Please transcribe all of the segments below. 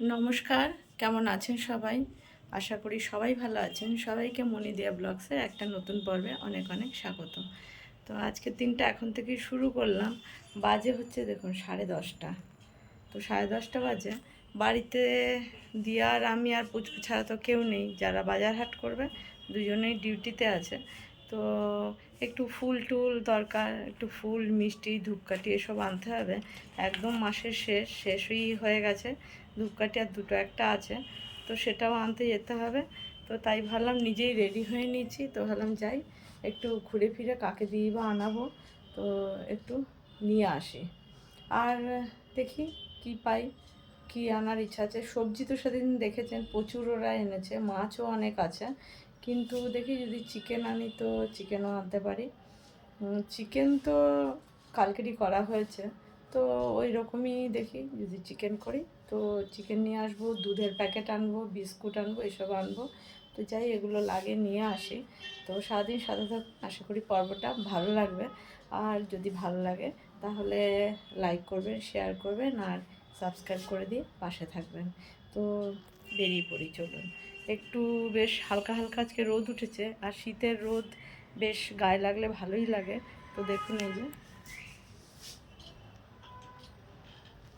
নমস্কার, কেমন আছেন সবাই? আশা করি সবাই ভালো আছেন। সবাইকে মনি দিয়া ব্লগসের একটা নতুন পর্বে অনেক অনেক স্বাগত। তো আজকের দিনটা এখন থেকে শুরু করলাম। বাজে হচ্ছে দেখুন সাড়ে দশটা। তো সাড়ে দশটা বাজে। বাড়িতে দিয়া আর আমি আর পুচকু ছাড়া তো কেউ নেই। যারা বাজার হাট করবে, দুজনেই ডিউটিতে আছে। তো একটু ফুল টুল দরকার, একটু ফুল, মিষ্টি, ধূপকাঠি এসব আনতে হবে। একদম মাসের শেষ, শেষই হয়ে গেছে। ধূপকাঠি আর দুটো একটা আছে, তো সেটাও আনতে যেতে হবে। তো তাই ভাবলাম নিজেই রেডি হয়ে নিয়েছি তো ভাবলাম যাই, একটু ঘুরে ফিরে কাকে দিয়ে বা আনাবো, তো একটু নিয়ে আসি। আর দেখি কি পাই, কি আনার ইচ্ছা আছে। সবজি তো সেদিন দেখেছেন, প্রচুর ওরা এনেছে, মাছও অনেক আছে। কিন্তু দেখি যদি চিকেন আনি তো চিকেনও আনতে পারি। চিকেন তো কালকেরই করা হয়েছে, তো ওই রকমই দেখি যদি চিকেন করি। তো চিকেন নিয়ে আসব, দুধের প্যাকেট আনব, বিস্কুট আনব, এসব আনব। তো যাই, এগুলো লাগে নিয়ে আসি। তো সারাদিন সাথে থাক, আশা করি পর্বটা ভালো লাগবে। আর যদি ভালো লাগে, তাহলে লাইক করবেন শেয়ার করবেন, আর সাবস্ক্রাইব করে দিয়ে পাশে থাকবেন। তো বেরিয়ে পড়ি, চলুন। একটু বেশ হালকা হালকা আজকে রোদ উঠেছে, আর শীতের রোদ বেশ গায়ে লাগলে ভালোই লাগে। তো দেখুন এই যে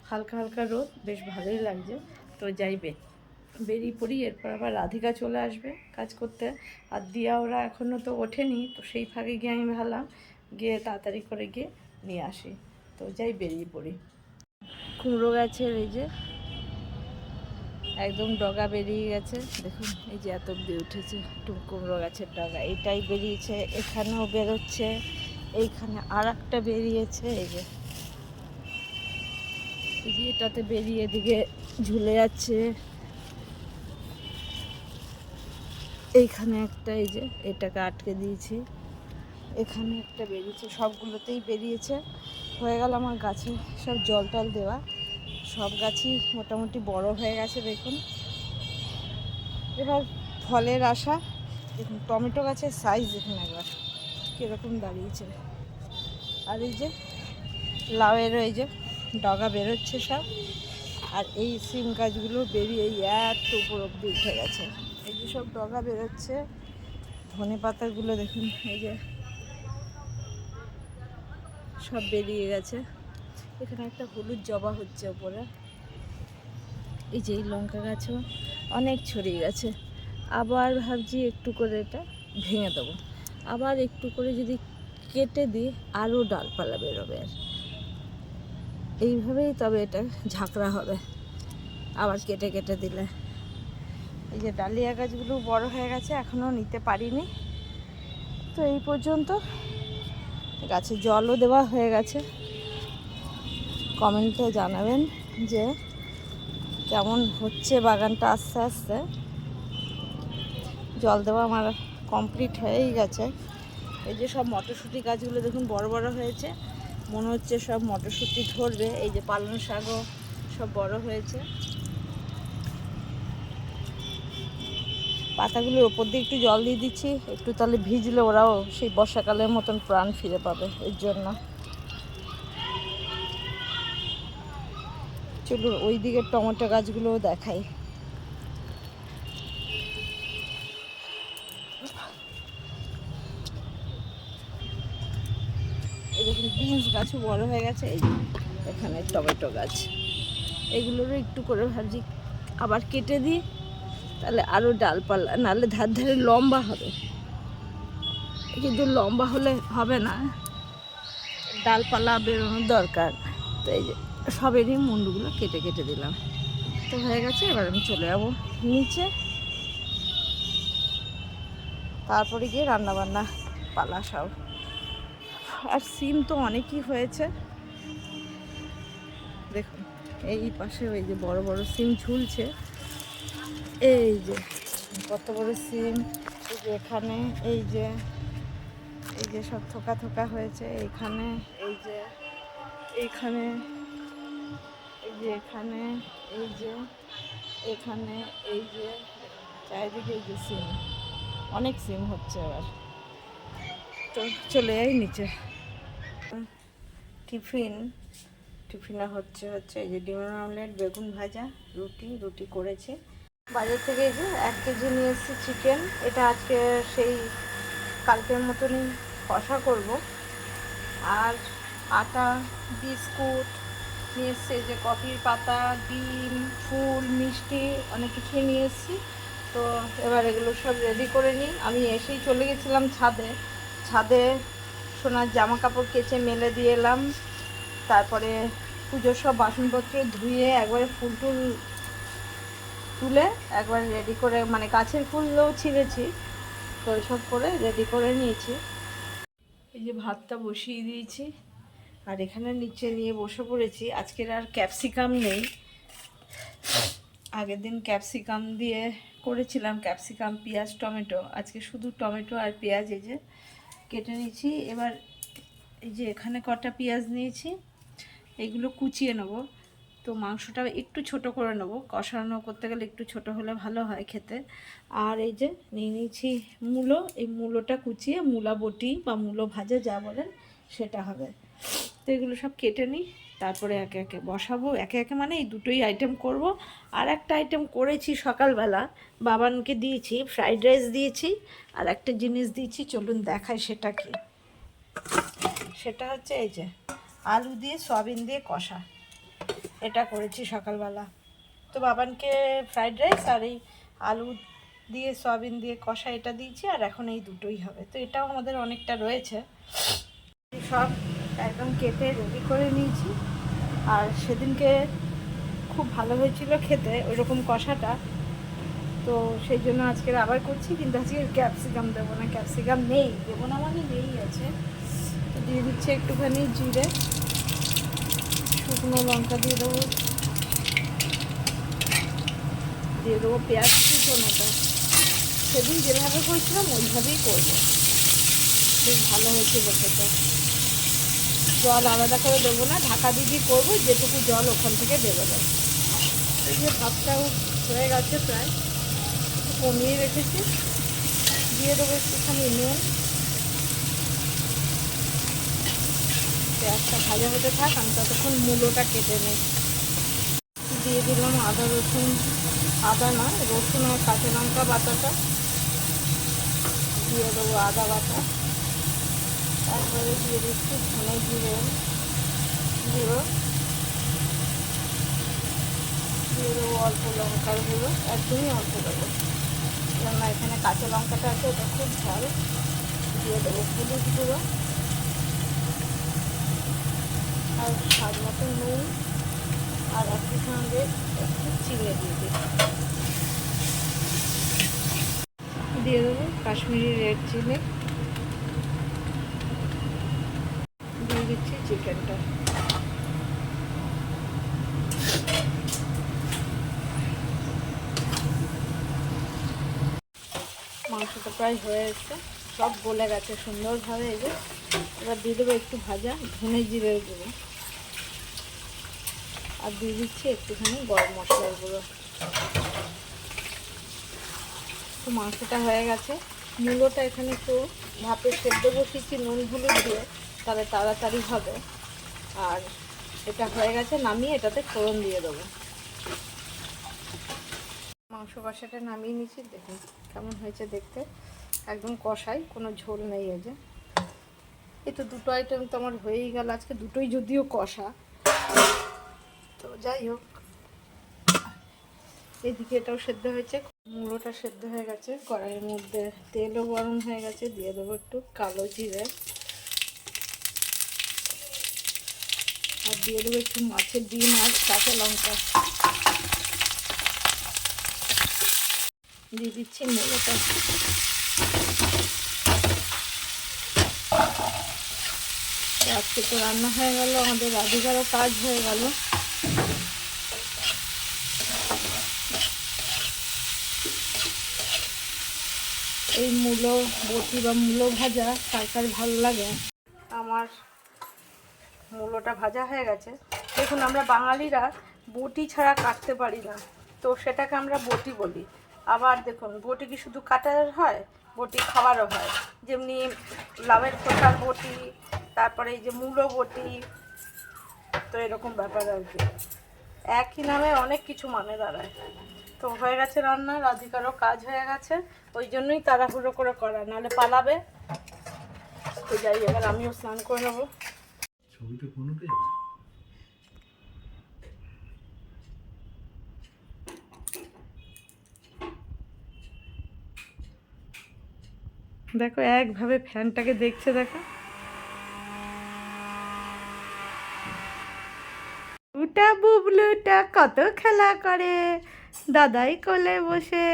হালকা হালকা রোদ, বেশ ভালোই লাগছে। তো যাইবে বেরিয়ে পড়ি, এরপর আবার রাধিকা চলে আসবে কাজ করতে। আর দিয়া ওরা এখনও তো ওঠেনি, তো সেই ফাঁকে গিয়ে আমি ভাবলাম, গিয়ে তাড়াতাড়ি করে গিয়ে নিয়ে আসি। তো যাই বেরিয়ে পড়ি। কুমড়ো গাছের এই যে, একদম ডগা বেরিয়ে গেছে। দেখুন, এই যে এত অব্দি উঠেছে কুমড়ো গাছের ডগা। এটাই বেরিয়েছে, এখানেও বেরোচ্ছে, এইখানে আর একটা বেরিয়েছে, এই যে। এটাতে বেরিয়ে এদিকে ঝুলে যাচ্ছে। এইখানে একটা, এই যে এটাকে আটকে দিয়েছি। এখানে একটা বেরিয়েছে, সবগুলোতেই বেরিয়েছে। হয়ে গেল আমার গাছে সব জল টল দেওয়া। সব গাছই মোটামুটি বড় হয়ে গেছে, দেখুন। এবার ফলের আশা, দেখুন, টমেটো গাছের সাইজ দেখুন একবার, কীরকম দাঁড়িয়েছে। আর এই যে লাউয়ের এই যে ডগা বেরোচ্ছে সব। আর এই সিম গাছগুলো বেরিয়ে এত উপর অব্দি উঠে গেছে। এই যে সব ডগা বেরোচ্ছে, ধনে পাতাগুলো দেখুন, এই যে সব বেরিয়ে গেছে। এখানে একটা হলুদ জবা হচ্ছে ওপরে এই যে এই লঙ্কা গাছও অনেক ছড়িয়ে গেছে। আবার ভাবছি একটু করে এটা ভেঙে দেবো। আবার একটু করে যদি কেটে দিই, আরও ডালপালা বেরোবে আর এইভাবেই তবে এটা ঝাঁকড়া হবে। আবার কেটে কেটে দিলে। এই যে ডালিয়া গাছগুলো বড় হয়ে গেছে, এখনও নিতে পারিনি। তো এই পর্যন্ত গাছে জলও দেওয়া হয়ে গেছে। কমেন্টে জানাবেন যে কেমন হচ্ছে বাগানটা আস্তে আস্তে। জল দেওয়া আমার কমপ্লিট হয়েই গেছে। এই যে সব মটরশুঁটি গাছগুলো দেখুন বড় বড় হয়েছে। মনে হচ্ছে সব মটরশুঁটি ধরবে, এই যে পালং শাকও সব বড় হয়েছে। পাতাগুলোর ওপর দিয়ে একটু জল দিয়ে দিচ্ছি, একটু তাহলে ভিজলে ওরাও সেই বর্ষাকালের মতন প্রাণ ফিরে পাবে এর জন্য। চলুন ওই দিকের টমেটো গাছগুলোও দেখাই দেখুন বিনস গাছও বড় হয়ে গেছে, এই এখানে টমেটো গাছ। এগুলোরও একটু করে ভাবছি, আবার কেটে দিই, তাহলে আরও ডালপালা, নাহলে ধার ধারে লম্বা হবে। কিন্তু লম্বা হলে হবে না। ডালপালা বেরোনোর দরকার। তো এই যে সবেরই মুন্ডুগুলো কেটে কেটে দিলাম। তো হয়ে গেছে, এবার আমি চলে যাব নিচে। তারপরে গিয়ে রান্নাবান্না পালা সব। আর সিম তো অনেকই হয়েছে। দেখুন, এই পাশে ওই যে বড় বড় সিম ঝুলছে। এই যে, কত বড় সিম, এই যে এখানে, এই যে এই যে সব থোকা থোকা হয়েছে, এইখানে, এই যে, এইখানে, এই যে এখানে, এই যে, এখানে, এই যে, চারিদিকে এই যে সিম। অনেক সিম হচ্ছে এবার। তো চলে যাই নিচে। টিফিন, টিফিনে হচ্ছে হচ্ছে এই যে ডিমের অমলেট বেগুন ভাজা, রুটি রুটি করেছে। বাজার থেকে এই যে এক কেজি নিয়ে এসেছি চিকেন। এটা আজকে সেই কালকের মতনই কষা করব। আর আটা, বিস্কুট নিয়ে এসছে যে কফির পাতা, ডিম, ফুল, মিষ্টি অনেক কিছুই নিয়ে এসেছি। তো এবার এগুলো সব রেডি করে নিই। আমি এসেই চলে গেছিলাম ছাদে। ছাদে সোনার জামা কাপড় কেচে মেলে দিয়ে এলাম। তারপরে পুজোর সব বাসনপত্র ধুয়ে একবারে ফুল টুল তুলে একবার রেডি করে মানে গাছের ফুলও ছিঁড়েছি। তো সব করে রেডি করে নিয়েছি। এই যে ভাতটা বসিয়ে দিয়েছি আর এখানে নিচে নিয়ে বসে পড়েছি। আজকের আর ক্যাপসিকাম নেই। আগের দিন ক্যাপসিকাম দিয়ে করেছিলাম ক্যাপসিকাম পেঁয়াজ, টমেটো। আজকে শুধু টমেটো আর পেঁয়াজ, এই যে কেটে নিয়েছি। এবার এই যে এখানে কটা পেঁয়াজ নিয়েছি, এগুলো কুচিয়ে নেব। তো মাংসটা একটু ছোট করে নেব। কষানো করতে গেলে একটু ছোট হলে ভালো হয় খেতে। আর এই যে নিয়ে নিয়েছি মূলো। এই মূলোটা কুচিয়ে মূলা বটি বা মূলো ভাজা যা বলেন সেটা হবে। তো এগুলো সব কেটে নিই। তারপরে একে একে বসাবো। একে একে মানে এই দুটোই আইটেম করব। আর একটা আইটেম করেছি সকালবেলা, বাবানকে দিয়েছি ফ্রাইড রাইস দিয়েছি, আর একটা জিনিস দিয়েছি, চলুন দেখাই সেটা কি। সেটা হচ্ছে এই যে, আলু দিয়ে সয়াবিন দিয়ে কষা। এটা করেছি সকালবেলা। তো বাবানকে ফ্রাইড রাইস আর এই আলু দিয়ে সয়াবিন দিয়ে কষা এটা দিয়েছি, আর এখন এই দুটোই হবে। তো এটাও আমাদের অনেকটা রয়েছে। সব একদম কেটে রেডি করে নিয়েছি। আর সেদিনকে খুব ভালো হয়েছিল খেতে, ওইরকম কষাটা। তো সেই জন্য আজকে আবার করছি, কিন্তু আজকে ক্যাপসিকাম দেবো না। ক্যাপসিকাম নেই, দেবো না মানে নেই আছে। দিয়ে দিচ্ছি একটুখানি জিরে। শুকনো লঙ্কা দিয়ে দেবো। দিয়ে দেবো পেঁয়াজ কুচোনোটা সেদিন যেভাবে করছিলাম, ওইভাবেই করব। বেশ ভালো হয়েছিল খেতে। জল আলাদা করে দেবো না, ঢাকা দিদি করব, যেটুকু জল ওখান থেকে দেবো দেবো এই যে ভাতটাও হয়ে গেছে প্রায় কমিয়ে রেখেছি। দিয়ে দেবো একটুখানি নুন। পেঁয়াজটা ভাজা হতে থাক, আমি ততক্ষণ মূলোটা কেটে নিই। দিয়ে দিলাম আদা, রসুন, আদা না, রসুন আর কাঁচা লঙ্কা বাটাটা। দিয়ে দেবো আদা বাটা। তারপরে দিয়ে দিচ্ছি ধনে জিরে গুঁড়ো। দিয়ে দেবো অল্প লঙ্কার গুঁড়ো, একদমই অল্প দেবো। কেননা এখানে কাঁচা লঙ্কাটা আছে, ওটা খুব ঝাল। দিয়ে দেবো হলুদ গুঁড়ো। আর স্বাদ মতো নুন। আর একই সঙ্গে একটু চিড়ে দিয়ে দিই দিয়ে দেবো কাশ্মীরি রেড চিলি দিয়ে দিচ্ছি চিকেনটা। মাংসটা প্রায় হয়ে এসছে। সব গলে গেছে সুন্দরভাবে এই যে। এবার দিয়ে দেবো একটু ভাজা ধনে জিরের গুঁড়ো। আর দিয়ে দিচ্ছি একটুখানি গরম মশলার গুঁড়ো। তো মাংসটা হয়ে গেছে। মূলোটা এখানে একটু ভাপে সেদ্ধ বসিয়েছি নুন হলুদ দিয়ে। তাহলে তাড়াতাড়ি হবে। আর এটা হয়ে গেছে, নামিয়ে এটাতে ফোড়ন দিয়ে দেবো। মাংস কষাটা নামিয়ে নিচ্ছি দেখুন কেমন হয়েছে দেখতে। একদম কষাই, কোনো ঝোল নেই এই যে। এই তো দুটো আইটেম তো আমার হয়েই গেল, আজকে দুটোই যদিও কষা। তো যাই হোক, এদিকে এটাও সেদ্ধ হয়েছে, মুড়োটা সেদ্ধ হয়ে গেছে, কড়াইয়ের মধ্যে তেলও গরম হয়ে গেছে, দিয়ে দেবো একটু কালো জিরে। আর দিয়ে দেবো একটু মাছের ডিম আর কাঁচা লঙ্কা। দিয়ে দিচ্ছি মুড়োটা আজকে তো রান্না হয়ে গেল, আমাদের রাধিকারও কাজ হয়ে গেল। এই মূলো বটি বা মূলো ভাজা কার কার ভালো লাগে? আমার মূলোটা ভাজা হয়ে গেছে। দেখুন, আমরা বাঙালিরা বটি ছাড়া কাটতে পারি না। তো সেটাকে আমরা বটি বলি। আবার দেখুন, বটি কি শুধু কাটার হয়? বটি খাওয়ারও হয়। যেমনি লাভের খোসার বটি, তারপরে এই যে মূলো বটি, তো এরকম ব্যাপার আর কি। একই নামে অনেক কিছু মানে দাঁড়ায়। তো হয়ে গেছে রান্না, রাধিকারও কাজ হয়ে গেছে। ওই জন্যই তাড়াহুড়ো করে করা। নাহলে পালাবে। তো যাই, এবার আমিও স্নান করে নেব। ছবিটা কোনো যাবে দেখো, একভাবে ফ্যানটাকে দেখছে, দেখো। উটা বুবলুটা কত খেলা করে, দাদাই কোলে বসে।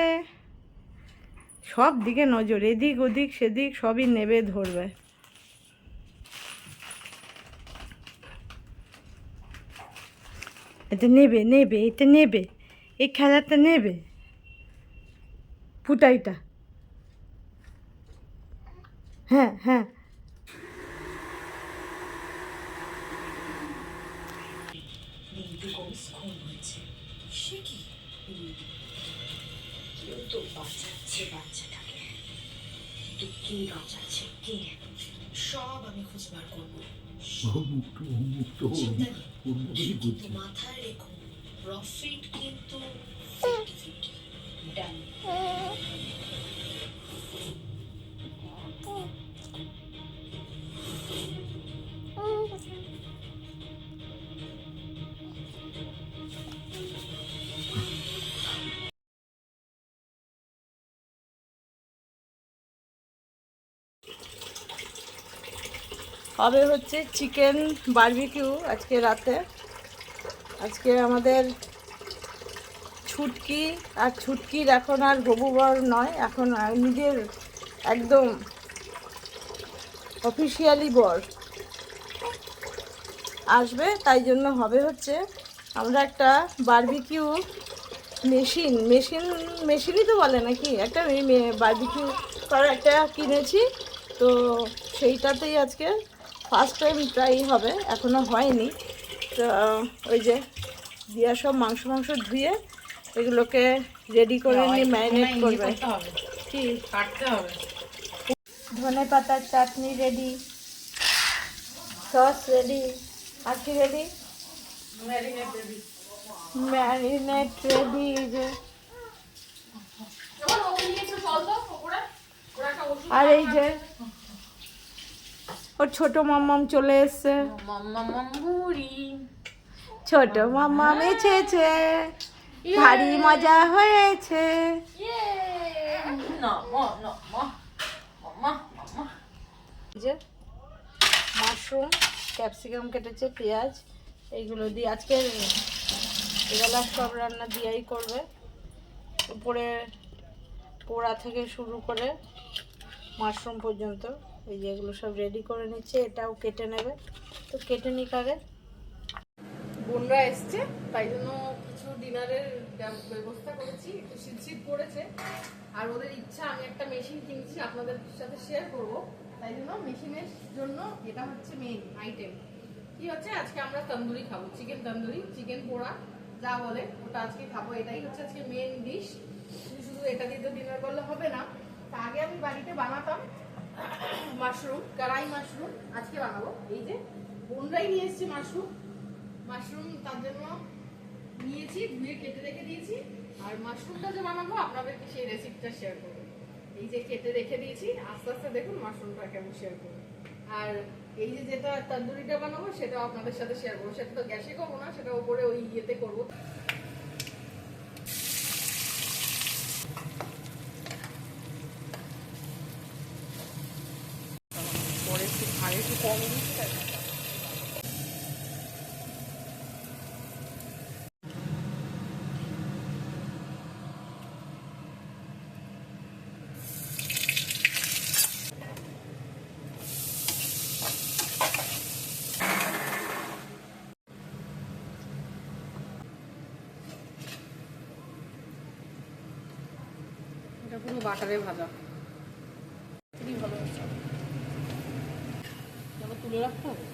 সব দিকে নজর, এদিক ওদিক, সেদিক সবই নেবে, ধরবে। এটা নেবে নেবে এটা নেবে। এই খেলাটা নেবে। ফুটাইটা হ্যাঁ হ্যাঁ। বাঁচাচ্ছে বাচ্চাটাকে কিন্তু কে বাঁচাচ্ছে কে সব আমি খুঁজে বার করব। মুক্ত মুক্ত মাথায় রেখো প্রফিট কিন্তু ডান। হবে হচ্ছে চিকেন বার্বিকিউ আজকে রাতে। আজকে আমাদের ছুটকি, আর ছুটকির এখন আর হবু বর নয়, এখন নিজের একদম অফিসিয়ালি বর। আসবে, তাই জন্য হবে হচ্ছে আমরা একটা বারবিকিউ মেশিন মেশিন, মেশিনই তো বলে নাকি? একটা বারবিকিউ করার একটা কিনেছি, তো সেইটাতেই আজকে ফার্স্ট টাইম ট্রাই হবে এখনও হয়নি। তো ওই যে দিয়া সব মাংস মাংস ধুয়ে এগুলোকে রেডি করে নিয়ে ম্যারিনেট করবে। কি? কাটতে হবে। ধনে পাতার চাটনি রেডি সস রেডি আর কি রেডি ম্যারিনেট রেডি যে। আর এই যে ওর ছোট মাম্মাম চলে এসছে। ছোট মাম্মা মেছেছে ভারী মজা হয়েছে। এই যে মাশরুম ক্যাপসিকাম কেটেছে পেঁয়াজ এইগুলো দিয়ে আজকে এবেলা সব রান্না দিয়াই করবে। উপরে পোড়া থেকে শুরু করে মাশরুম পর্যন্ত। এই যে সব রেডি করে নিচ্ছে, এটাও কেটে নেবে। তো কেটে নিক আগে। বোনরা এসছে, তাই জন্য কিছু ডিনারের ব্যবস্থা করেছি, একটু শীত পড়েছে। আর ওদের ইচ্ছা, আমি একটা মেশিন কিনছি, আপনাদের সাথে শেয়ার করব। তাই জন্য মেশিনের জন্য এটা হচ্ছে মেইন আইটেম কি হচ্ছে, আজকে আমরা তন্দুরি খাব। চিকেন তন্দুরি চিকেন পোড়া, যা বলে, ওটা আজকে খাব। এটাই হচ্ছে আজকে মেইন ডিশ শুধু এটা দিয়ে তো ডিনার করলে হবে না। আগে আমি বাড়িতে বানাতাম। মাশরুম, কড়াই মাশরুম আজকে বানাবো। এই যে বোনরাই নিয়ে এসছে মাশরুম। মাশরুম তার জন্য নিয়েছি, ধুয়ে কেটে রেখে দিয়েছি। আর মাশরুমটা যে বানাবো, আপনাদেরকে সেই রেসিপিটা শেয়ার করব। এই যে কেটে রেখে দিয়েছি, আস্তে আস্তে দেখুন মাশরুমটা কেমন শেয়ার করব। আর এই যে যেটা তন্দুরিটা বানাবো সেটা আপনাদের সাথে শেয়ার করব। সেটা তো গ্যাসে করব না, সেটা ওপরে ওই ইয়েতে করব পরে একটু আর একটু কম দিচ্ছে এটা পুরো বাটারে ভাজা। খুবই ভালো হচ্ছে তুলে রাখতে হবে?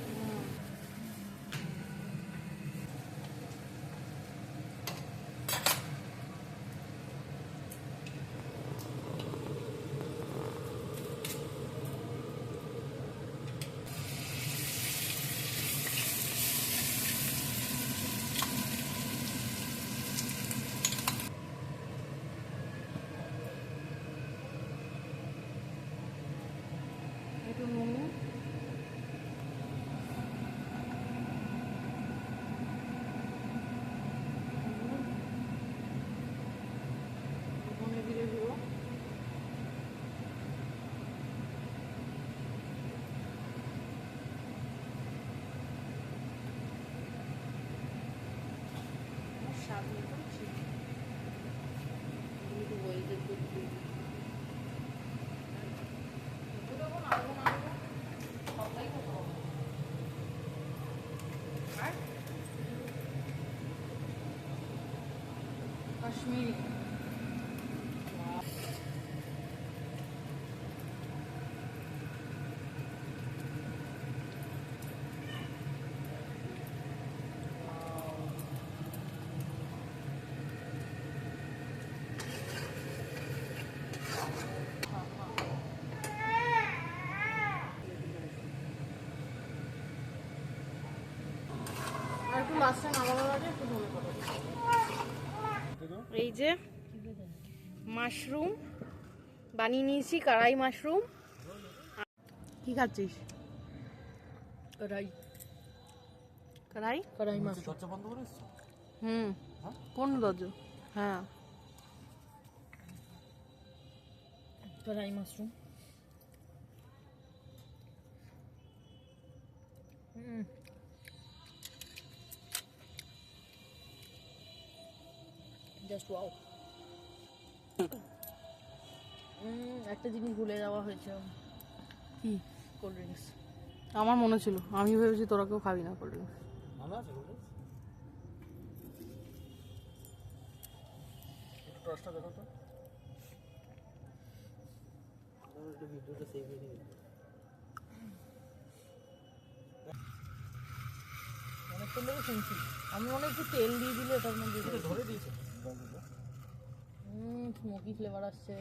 কাশ্মীরি আর একটু লাস্টে নামানোর আগে একটু ধনে পাতা দিই। এই যে মাশরুম বানিয়ে নিয়েছি কড়াই মাশরুম। কি খাচ্ছিস? কড়াই। কড়াই? কড়াই মাশরুম। হুম। কোন দরজা? হ্যাঁ। কড়াই মাশরুম। হুম। জাস্ট ওয়াও একটা জিনিস ভুলে যাওয়া হয়েছে। কি? কোল্ড ড্রিঙ্কস আমার মনে ছিল আমি ভেবেছি তোরা কেউ খাবি না কোল্ড ড্রিঙ্কস অনেকক্ষণ ধরে শুনছি। আমি মনে হয় একটু তেল দিয়ে দিলে এটার মধ্যে ধরে দিয়েছে। হুম স্মোকি ফ্লেভার আসছে।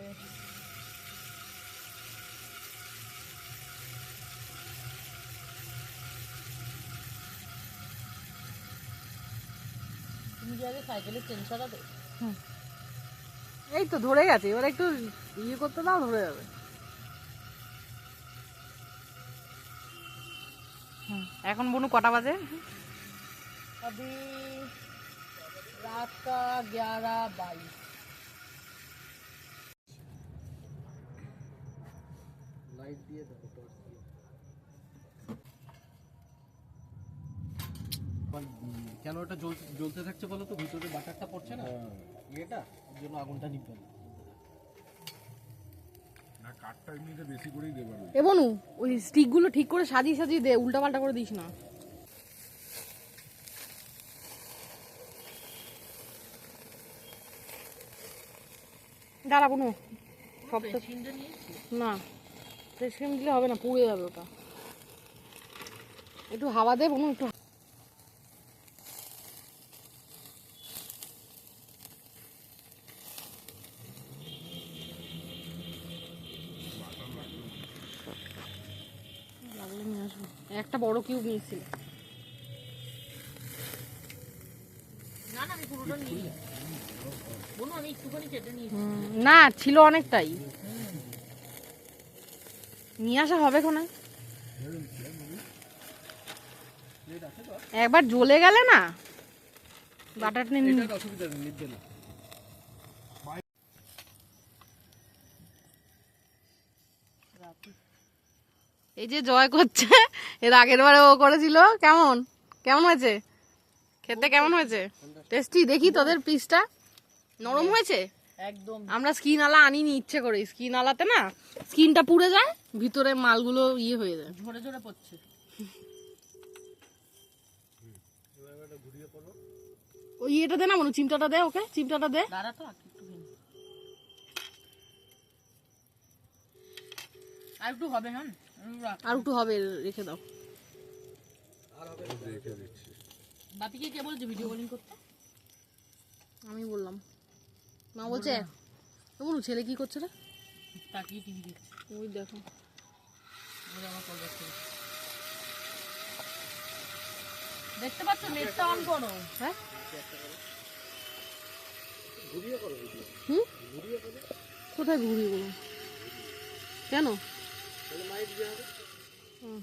তুমি কি আগে সাইকেলের চেন সারাবে এই তো ধরে গেছে এবার একটু ইয়ে করতে দাও ধরে যাবে। এখন বনু কটা বাজে? का ग्यारह बाईस কেন ওটা জ্বলতে জ্বলতে থাকছে বলো তো ভিতরে বাটারটা পড়ছে না ইয়েটা ওর জন্য আগুনটা নিবে না না কাঠটা এমনিতে বেশি করেই দেবার এ বনু ওই স্টিকগুলো ঠিক করে সাজিয়ে সাজিয়ে দে উল্টা পাল্টা করে দিস না দাঁড়া বনু সব না। দিলে হবে না পুড়ে যাবে ওটা। একটু হাওয়া দে বনু একটু নিয়ে একটা বড় কিউব নিয়েছিল। না ছিল অনেকটাই। নিয়ে আসা হবে কোনা? একবার জ্বলে গেলে না? নিয়ে না। এই যে জয় করছে এর আগের বারে ও করেছিল। কেমন? কেমন হয়েছে? খেতে কেমন হয়েছে? টেস্টি? দেখি তোদের পিসটা নরম হয়েছে? একদম। আমরা স্কিন আলা আনিনি ইচ্ছে করে। স্কিন আলাতে না স্কিনটা পুড়ে যায় ভিতরে মালগুলো ইয়ে হয়ে যায়। ঝরে ঝরে পড়ছে। ওই ইয়েটা দে না মনে চিমটাটা দে ওকে চিমটাটা দে। আর একটু হবে হ্যাঁ? আর একটু হবে রেখে দাও। বাপিকে কে বলেছে ভিডিও কলিং করতে? আমি বললাম। মা বলছে কেমন ছেলে কি করছে রে? তাকিয়ে টিভি দেখছে। ওই দেখো। দেখতে পাচ্ছ? নেটটা অন করো। হ্যাঁ? হুম? কোথায় ঘুরিয়ে বলো কেন? হুম।